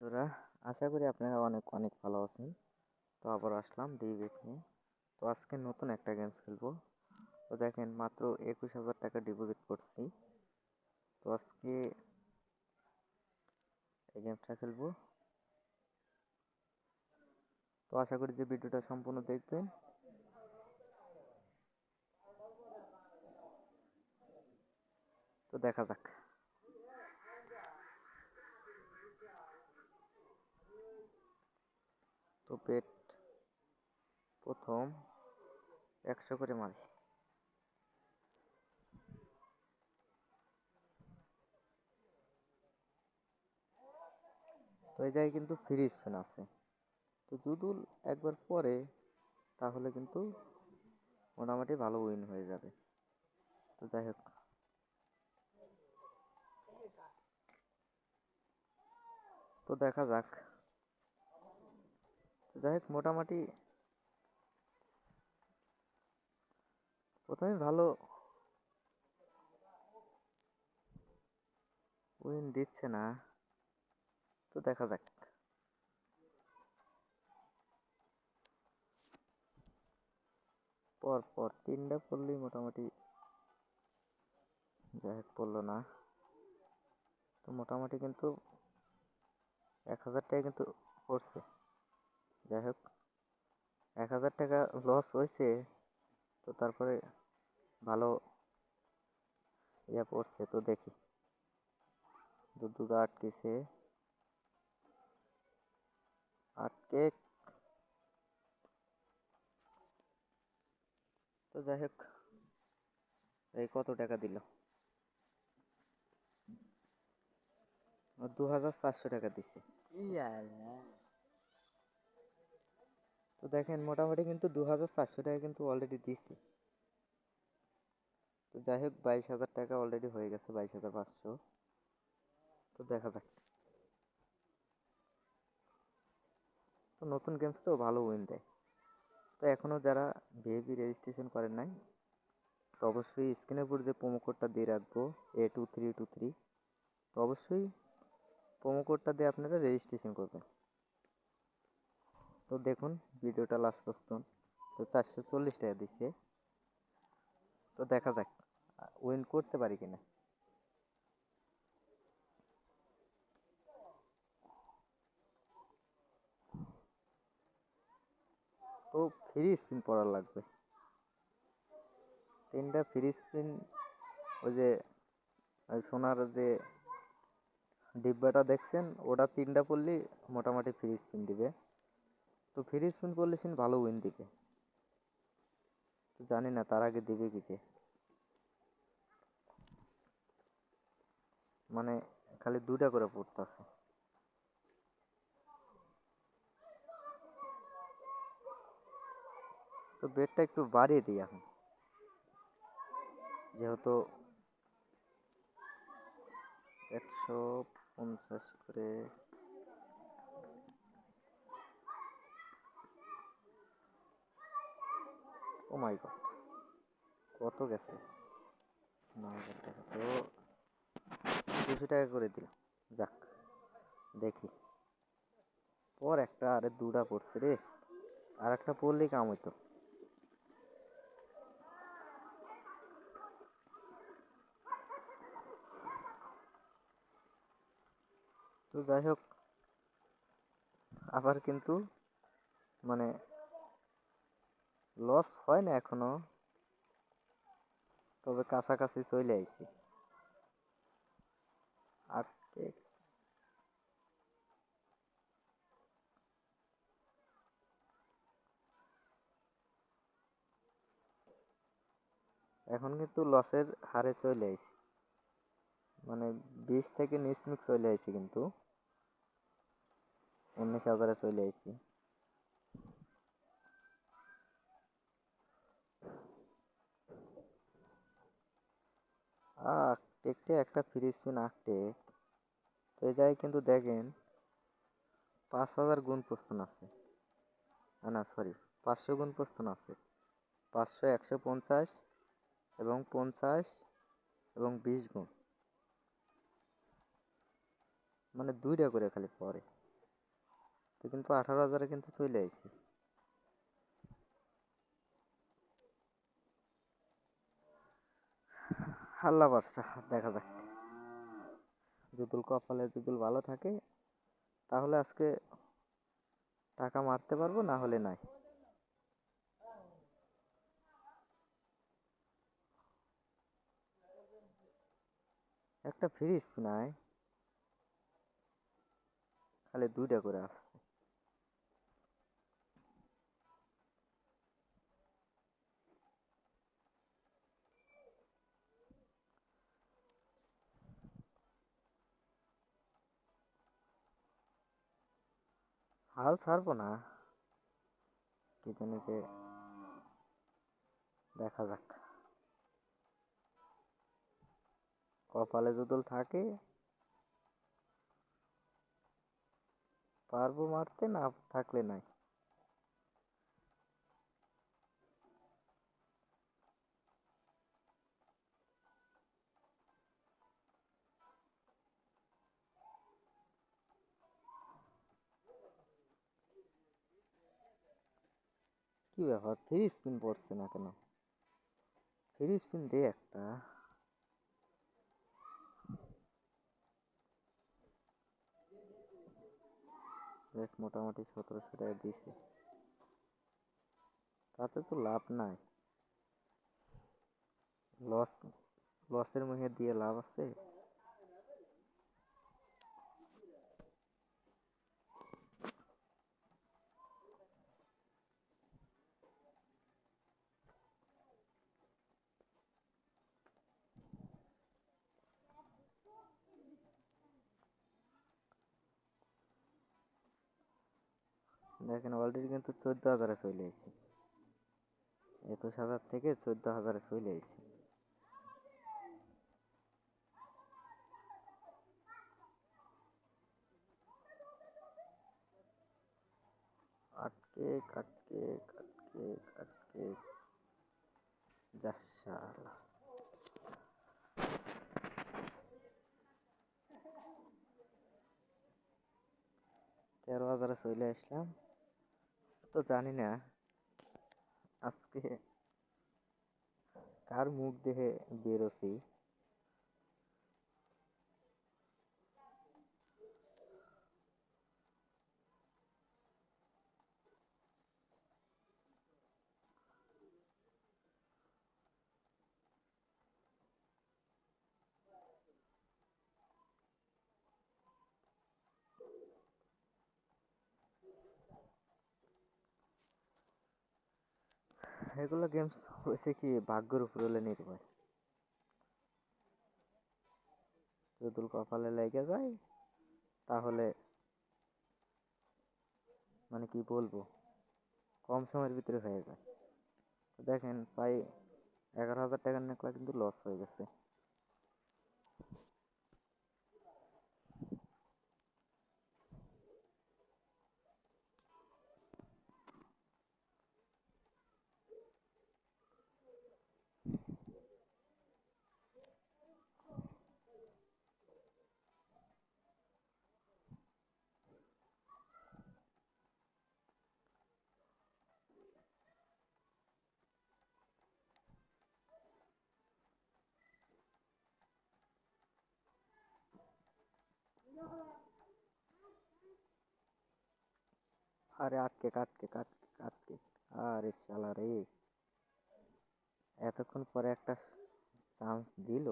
বন্ধুরা, আশা করি আপনারা অনেক অনেক ভালো আছেন। তো আবার আসলাম ডিবেট নিয়ে। তো আজকে নতুন একটা গেম খেলব। তো দেখেন, মাত্র একুশ হাজার টাকা ডিপোজিট করছি। তো আজকে এই গেমটা খেলব। তো আশা করি যে ভিডিওটা সম্পূর্ণ দেখবেন। তো দেখা যাক। তো পেট প্রথম একশো করে মারি। তো এই জায়গায় কিন্তু ফ্রি স্পিন আছে। তো যদুল একবার পরে তাহলে কিন্তু মোটামুটি ভালো উইন হয়ে যাবে। তো যাই হোক। তো দেখা যাক। যাই হোক মোটামুটি প্রথমে ভালো উইন দিচ্ছে না। তো দেখা যাক। পর পর তিনটা পড়লেই মোটামুটি যাই হোক পড়ল না। তো মোটামুটি কিন্তু এক হাজার টাকা কিন্তু পড়ছে। যাই হোক, এক হাজার টাকা লস হয়েছে, তো তারপরে ভালো ইয়া পড়ছে, তো দেখি। দু আটকেছে। আটকে তো যাই হোক, এই কত টাকা দিল? দু হাজার চারশো টাকা দিছে। তো দেখেন মোটামুটি কিন্তু দু হাজার চারশো টাকা কিন্তু অলরেডি দিছি। তো যাই হোক, বাইশ হাজার টাকা অলরেডি হয়ে গেছে, বাইশ হাজার পাঁচশো। তো দেখা যাক। তো নতুন গেমস তো ভালো উইন দেয়। তো এখনও যারা ভিএপি রেজিস্ট্রেশন করেন নাই, তো অবশ্যই স্ক্রিনের উপর যে প্রোমো কোডটা দিয়ে রাখব A two three two three তো অবশ্যই প্রোমো কোডটা দিয়ে আপনারা রেজিস্ট্রেশন করবেন। তো দেখুন, ভিডিওটা লাস্ট পর্যন্ত। তো চারশো চল্লিশ টাকা দিচ্ছে। তো দেখা যাক উইন করতে পারি কিনা। তো ফ্রি স্পিন পড়ার লাগবে। তিনটা ফ্রি স্পিন ওই যে সোনার যে ডিব্বাটা দেখছেন, ওটা তিনটা পড়লেই মোটামুটি ফ্রি স্পিন দিবে। তো ফ্রি সিন ভালো উইন দিবে জানি না, তার আগে দিবে কি যে। মানে খালি দুটা করে পড়তেছে। তো বেডটা একটু বাড়িয়ে দিই এখন। যেহেতু একশো পঞ্চাশ করে ও মাই গড কত গেছে? হাজার টাকা। তো দুশো টাকা করে দিল যাক, দেখি। পর একটা, আরে দুটা পড়ছে রে। আর একটা পড়লেই কাম হইতো। তো যাই হোক, আবার কিন্তু মানে লস হয় না এখনও, তবে কাছাকাছি চলে আইছি। এখন কিন্তু লসের হারে চলে আইছি। মানে বিশ থেকে নিচ নিচ চলে আইছি কিন্তু। উনিশ হাজারে চলে আইছি। টেকটে একটা ফ্রি স্পিন আটটে তো জায়গায় কিন্তু দেখেন, পাঁচ হাজার গুণ প্রস্তুন আছে। না সরি পাঁচশো গুণ প্রস্তুন আছে। পাঁচশো একশো পঞ্চাশ এবং পঞ্চাশ এবং বিশ গুণ। মানে দুইটা করে খালি পরে। তুই কিন্তু আঠারো হাজারে কিন্তু চলে আইছি। আল্লাহ বাদশা দেখা যাক। যদুল কপালে যদুল ভালো থাকে, তাহলে আজকে টাকা মারতে পারব, না হলে নাই। একটা ফ্রিজ নাই। খালি দুইটা করে আসছে হাল ছাড়বো না। কি জানি যে দেখা যাক। কপালে যদল থাকে। পারব মারতে না থাকলে নাই। কি ব্যাপার? থ্রি স্পিন পড়ছে না কেন? থ্রি স্পিন দে একটা। দেখ, মোটামুটি সতেরোশো টাকা দিছে। তাতে তো লাভ নাই। লস লসের মুখে দিয়ে লাভ আছে? দেখেন অলরেডি কিন্তু চোদ্দ হাজারে চলে এসেছে। একুশ হাজার থেকে চোদ্দ হাজারে চলে এসেছে। আটকে, কাটকে কাটকে কাটকে। যাশালা তেরো হাজারে চলে আসলাম। তো জানি না। আজকে কার মুখ দেখে বেরোছি? এগুলো গেমস হয়েছে কি ভাগ্যের উপর হলে নির্ভর। যদি কপালে লেগে যায়, তাহলে মানে কি বলব, কম সময়ের ভিতরে হয়ে যায়। দেখেন, প্রায় এগারো হাজার টাকার নেকলা কিন্তু লস হয়ে গেছে। আরে আটকে কাটকে কাটকে কাটকে আরে শালা রে। এতক্ষণ পরে একটা চান্স দিল,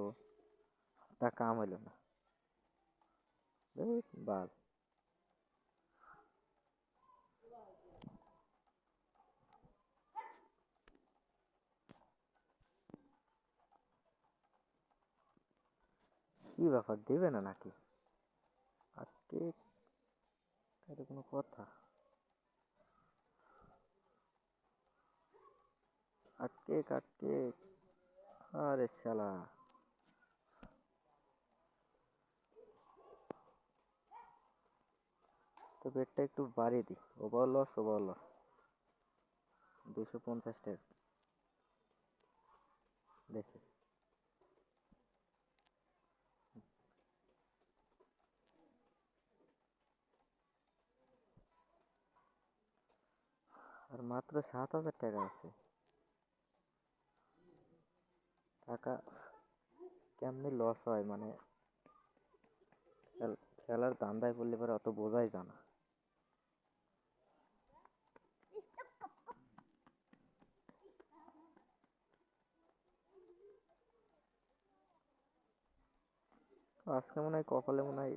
তা কাম হইল না। বাল। কি ব্যাপার, দেবে না নাকি? আজকে এটা কোনো কথা। আটকে, কাটকে। আরে শালা। তো বেডটা একটু বাড়িয়ে দিই। ওভার লস ওভার লস দুশো পঞ্চাশ টাকা। দেখি। আর মাত্র সাত হাজার টাকা আছে। টাকা কেমনি লস হয় মানে খেল- খেলার ধান্দায় পড়লে পরে অত বোঝাই যায় না। আজকে মনে হয় কপালে মনে হয়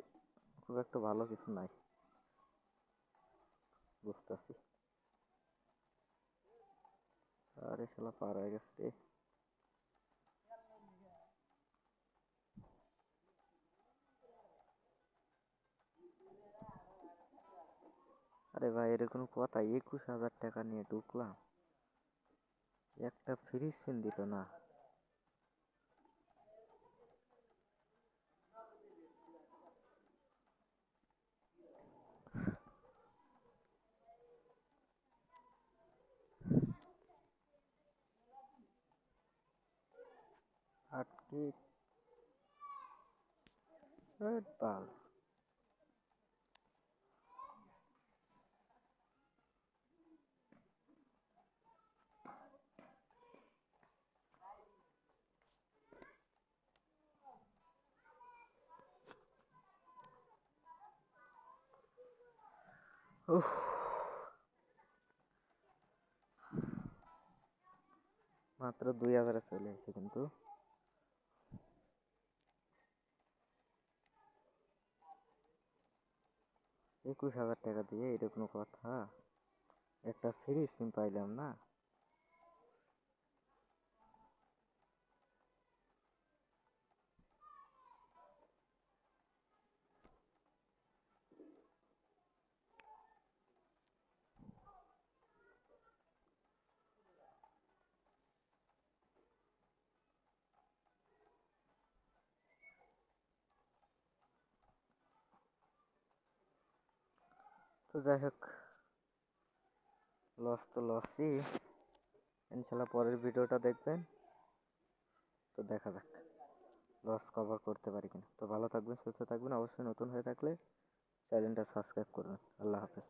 খুব একটা ভালো কিছু নাই। বুঝতেছি। আরে শালা পার হয়ে গেছে রে আরে ভাই এর কোনো কথা একুশ হাজার টাকা নিয়ে ঢুকলাম একটা ফ্রি স্পিন দিল না আটকে এই বাল উফ মাত্র দুই হাজারে চলে এসেছে কিন্তু একুশ হাজার টাকা দিয়ে এটা কোনো কথা। একটা ফ্রি সিম পাইলাম না। তো যাই হোক লস তো লসই ইনশাল্লাহ পরের ভিডিওটা দেখবেন। তো দেখা যাক লস কভার করতে পারি কিনা। তো ভালো থাকবেন, সুস্থ থাকবেন। অবশ্যই নতুন হয়ে থাকলে চ্যানেলটা সাবস্ক্রাইব করবেন। আল্লাহ হাফেজ।